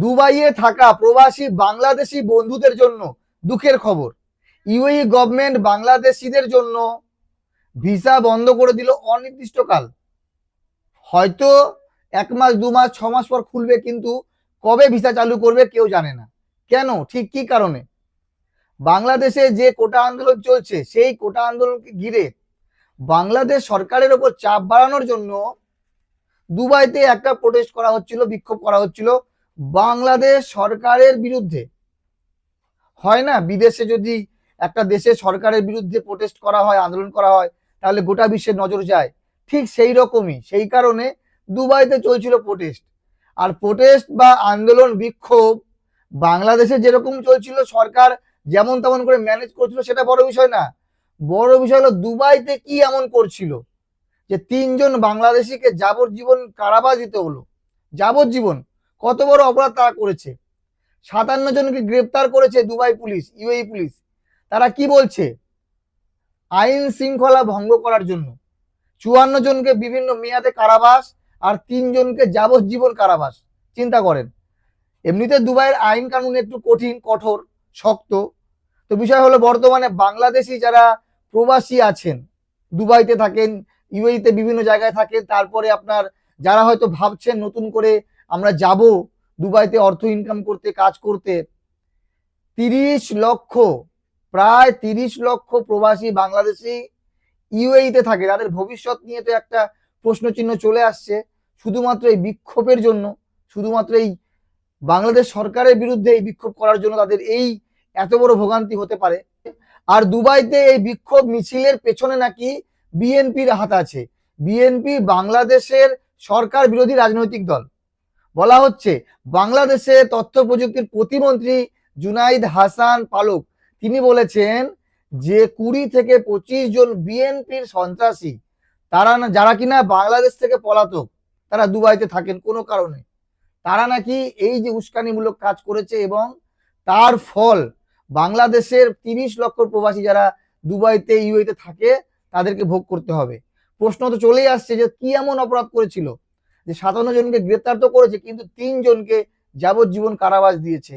দুবাইয়ে থাকা প্রবাসী বাংলাদেশি বন্ধুদের জন্য দুঃখের খবর। ইউএই গভর্নমেন্ট বাংলাদেশিদের জন্য ভিসা বন্ধ করে দিল অনির্দিষ্টকাল। হয়তো এক মাস, দু মাস, ছ মাস পর খুলবে, কিন্তু কবে ভিসা চালু করবে কেউ জানে না। কেন? ঠিক কি কারণে? বাংলাদেশে যে কোটা আন্দোলন চলছে, সেই কোটা আন্দোলনকে ঘিরে বাংলাদেশ সরকারের ওপর চাপ বাড়ানোর জন্য দুবাইতে একটা প্রোটেস্ট করা হচ্ছিল, বিক্ষোভ করা হচ্ছিল। বাংলাদেশ সরকারের বিরুদ্ধে। হয় না? বিদেশে যদি একটা দেশে সরকারের বিরুদ্ধে প্রোটেস্ট করা হয়, আন্দোলন করা হয়, তাহলে গোটা বিশ্বের নজর যায়। ঠিক সেই রকমই, সেই কারণে দুবাইতে চলছিল প্রোটেস্ট আর প্রোটেস্ট বা আন্দোলন বিক্ষোভ বাংলাদেশে যেরকম চলছিল, সরকার যেমন তেমন করে ম্যানেজ করছিল, সেটা বড় বিষয় না। বড় বিষয় হলো দুবাইতে কি এমন করছিল? যে তিনজন বাংলাদেশিকে যাবজ্জীবন কারাবাস দিতে হলো। যাবজ্জীবন। কত বড় অপরাধ তারা করেছে? সাতান্ন জনকে গ্রেপ্তার করেছে দুবাই পুলিশ, ইউএই পুলিশ। তারা কি বলছে? আইন শৃঙ্খলা ভঙ্গ করার জন্য। চুয়ান্ন জনকে বিভিন্ন মেয়াদে কারাবাস আর তিনজনকে যাবজ্জীবন কারাবাস। চিন্তা করেন। এমনিতে দুবাইয়ের আইন কানুন একটু কঠিন, কঠোর, শক্ত। তো বিষয় হলো, বর্তমানে বাংলাদেশি যারা প্রবাসী আছেন, দুবাইতে থাকেন, ইউএইতে বিভিন্ন জায়গায় থাকেন, তারপরে আপনার যারা হয়তো ভাবছেন নতুন করে আমরা যাব দুবাইতে অর্থ ইনকাম করতে, কাজ করতে। তিরিশ লক্ষ, প্রায় তিরিশ লক্ষ প্রবাসী বাংলাদেশি ইউএইতে থাকে। তাদের ভবিষ্যৎ নিয়ে তো একটা প্রশ্নচিহ্ন চলে আসছে। শুধুমাত্র এই বিক্ষোভের জন্য, শুধুমাত্র এই বাংলাদেশ সরকারের বিরুদ্ধে এই বিক্ষোভ করার জন্য তাদের এই এত বড় ভোগান্তি হতে পারে। আর দুবাইতে এই বিক্ষোভ মিছিলের পেছনে নাকি বিএনপির হাত আছে। বিএনপি বাংলাদেশের সরকার বিরোধী রাজনৈতিক দল। বলা হচ্ছে, বাংলাদেশে তথ্য প্রযুক্তির প্রতিমন্ত্রী জুনাইদ হাসান পালক, তিনি বলেছেন যে কুড়ি থেকে পঁচিশ জন বিএনপির সন্ত্রাসী, তারা না, যারা কিনা বাংলাদেশ থেকে পলাতক, তারা দুবাইতে থাকেন কোনো কারণে। তারা নাকি এই যে উস্কানিমূলক কাজ করেছে এবং তার ফল, বাংলাদেশের তিরিশ লক্ষ প্রবাসী যারা দুবাইতে ইউএতে থাকে, তাদেরকে ভোগ করতে হবে। প্রশ্ন তো চলেই আসছে যে কি এমন অপরাধ করেছিল? যে সাতান্ন জনকে গ্রেপ্তার তো করেছে কিন্তু তিনজনকে যাবজ্জীবন কারাবাস দিয়েছে।